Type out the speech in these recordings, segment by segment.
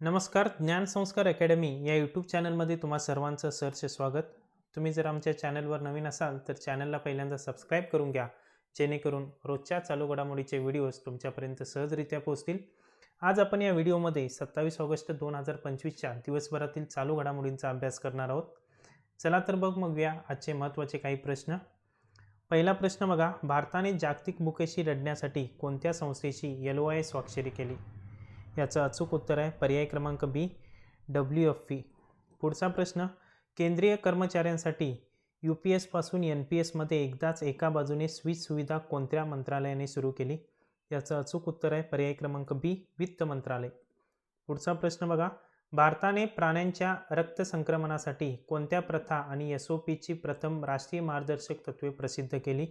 नमस्कार ज्ञानसंस्कार अकॅडमी या यूट्यूब चॅनलमध्ये तुम्हा सर्वांचं सरचे स्वागत. तुम्ही जर आमच्या चॅनलवर नवीन असाल तर चॅनलला पहिल्यांदा सबस्क्राईब करून घ्या. जेणेकरून रोजच्या चालू घडामोडीचे व्हिडिओज तुमच्यापर्यंत सहजरित्या पोहोचतील. आज आपण या व्हिडिओमध्ये सत्तावीस ऑगस्ट दोन हजार पंचवीसच्या दिवसभरातील चालू घडामोडींचा अभ्यास करणार आहोत. चला तर बघ मग या आजचे महत्त्वाचे काही प्रश्न. पहिला प्रश्न बघा भारताने जागतिक भुकेशी लढण्यासाठी कोणत्या संस्थेशी एल ओ आय स्वाक्षरी केली? याचं अचूक उत्तर आहे. पर्याय क्रमांक बी डब्ल्यू एफ पी पुढचा प्रश्न केंद्रीय कर्मचाऱ्यांसाठी यू पी एसपासून एन पी एसमध्ये एकदाच एका बाजूने स्विच सुविधा कोणत्या मंत्रालयाने सुरू केली? याचं अचूक उत्तर आहे. पर्याय क्रमांक बी वित्त मंत्रालय. पुढचा प्रश्न बघा. भारताने प्राण्यांच्या रक्त संक्रमणासाठी कोणत्या प्रथा आणि एस ओ पीची प्रथम राष्ट्रीय मार्गदर्शक तत्त्वे प्रसिद्ध केली?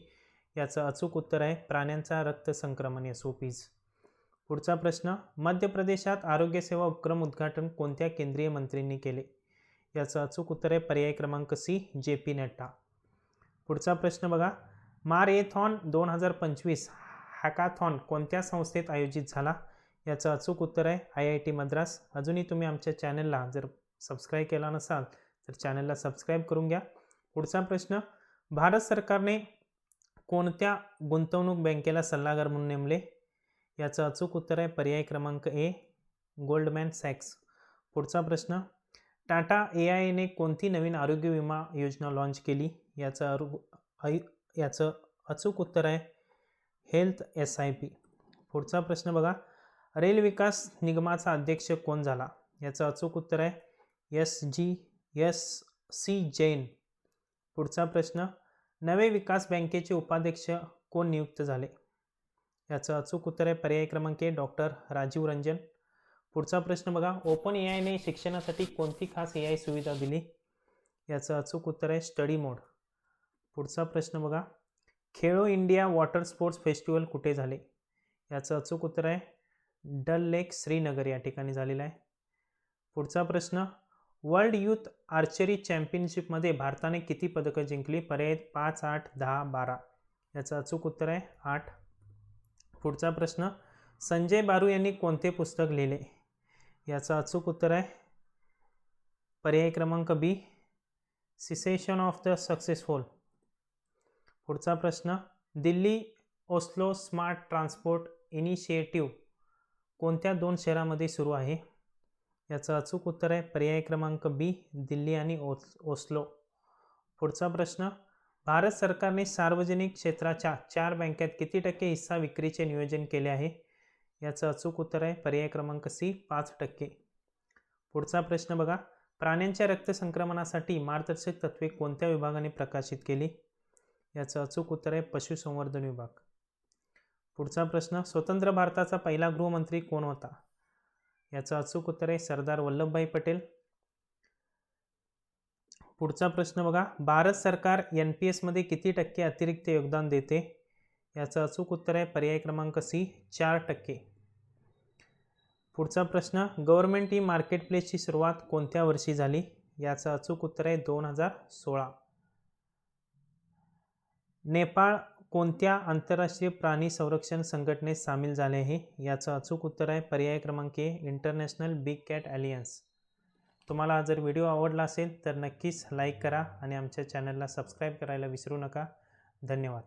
याचं अचूक उत्तर आहे. प्राण्यांचा रक्त संक्रमण एस ओ पीज. पुढचा प्रश्न मध्य प्रदेशात आरोग्यसेवा उपक्रम उद्घाटन कोणत्या केंद्रीय मंत्र्यांनी केले? याचं अचूक उत्तर आहे पर्याय क्रमांक सी जे पी नड्डा. पुढचा प्रश्न बघा मारेथॉन दोन हजार पंचवीस हॅकाथॉन कोणत्या संस्थेत आयोजित झाला? याचं अचूक उत्तर आहे आय आय टी मद्रास. अजूनही तुम्ही आमच्या चॅनलला जर सबस्क्राईब केला नसाल तर चॅनलला सबस्क्राईब करून घ्या. पुढचा प्रश्न भारत सरकारने कोणत्या गुंतवणूक बँकेला सल्लागार म्हणून नेमले? याचं अचूक उत्तर आहे पर्याय क्रमांक ए गोल्डमॅन सॅक्स. पुढचा प्रश्न टाटा ए आय एने कोणती नवीन आरोग्य विमा योजना लॉन्च केली? याचं अरु ऐ याचं अचूक उत्तर आहे हेल्थ एस आय पी. पुढचा प्रश्न बघा रेल विकास निगमाचा अध्यक्ष कोण झाला? याचं अचूक उत्तर आहे S G S C Jain. पुढचा प्रश्न नवे विकास बँकेचे उपाध्यक्ष कोण नियुक्त झाले? याचं अचूक उत्तर आहे पर्याय क्रमांक ए डॉक्टर राजीव रंजन. पुढचा प्रश्न बघा ओपन ए आयने शिक्षणासाठी कोणती खास ए आय सुविधा दिली? याचं अचूक उत्तर आहे स्टडी मोड. पुढचा प्रश्न बघा Khelo India water sports festival कुठे झाले? याचं अचूक उत्तर आहे डल लेक श्रीनगर या ठिकाणी झालेला आहे. पुढचा प्रश्न वर्ल्ड यूथ आर्चरी चॅम्पियनशिपमध्ये भारताने किती पदकं जिंकली? पर्याय पाच आठ दहा बारा. याचं अचूक उत्तर आहे आठ. पुढचा प्रश्न संजय बारू यांनी कोणते पुस्तक लिहिले? याचं अचूक उत्तर आहे पर्याय क्रमांक B cessation of the successful पुढचा प्रश्न Delhi Oslo smart transport initiative कोणत्या दोन शहरामध्ये सुरू आहे? याचं अचूक उत्तर आहे पर्याय क्रमांक बी दिल्ली आणि ओस ओस्लो. पुढचा प्रश्न भारत सरकारने सार्वजनिक क्षेत्राच्या चार बँकेत किती टक्के हिस्सा विक्रीचे नियोजन केले आहे? याचं अचूक उत्तर आहे पर्याय क्रमांक सी पाच टक्के. पुढचा प्रश्न बघा. प्राण्यांच्या रक्त संक्रमणासाठी मार्गदर्शक तत्त्वे कोणत्या विभागाने प्रकाशित केली? याचं अचूक उत्तर आहे पशुसंवर्धन विभाग. पुढचा प्रश्न स्वतंत्र भारताचा पहिला गृहमंत्री कोण होता? याचं अचूक उत्तर आहे सरदार वल्लभभाई पटेल. पुढचा प्रश्न बघा. भारत सरकार एन पी एसमध्ये किती टक्के अतिरिक्त योगदान देते? याचं अचूक उत्तर आहे पर्याय क्रमांक सी चार टक्के. पुढचा प्रश्न गव्हर्मेंट ई मार्केट प्लेसची सुरुवात कोणत्या वर्षी झाली? याचं अचूक उत्तर आहे दोन हजार सोळा. नेपाळ कोणत्या आंतरराष्ट्रीय प्राणी संरक्षण संघटनेत सामील झाले आहे? याचं अचूक उत्तर आहे पर्याय क्रमांक A international big cat alliance तुम्हाला जर व्हिडिओ आवडला असेल तर नक्कीच लाईक करा आणि आमच्या चॅनलला सबस्क्राईब करायला विसरू नका. धन्यवाद.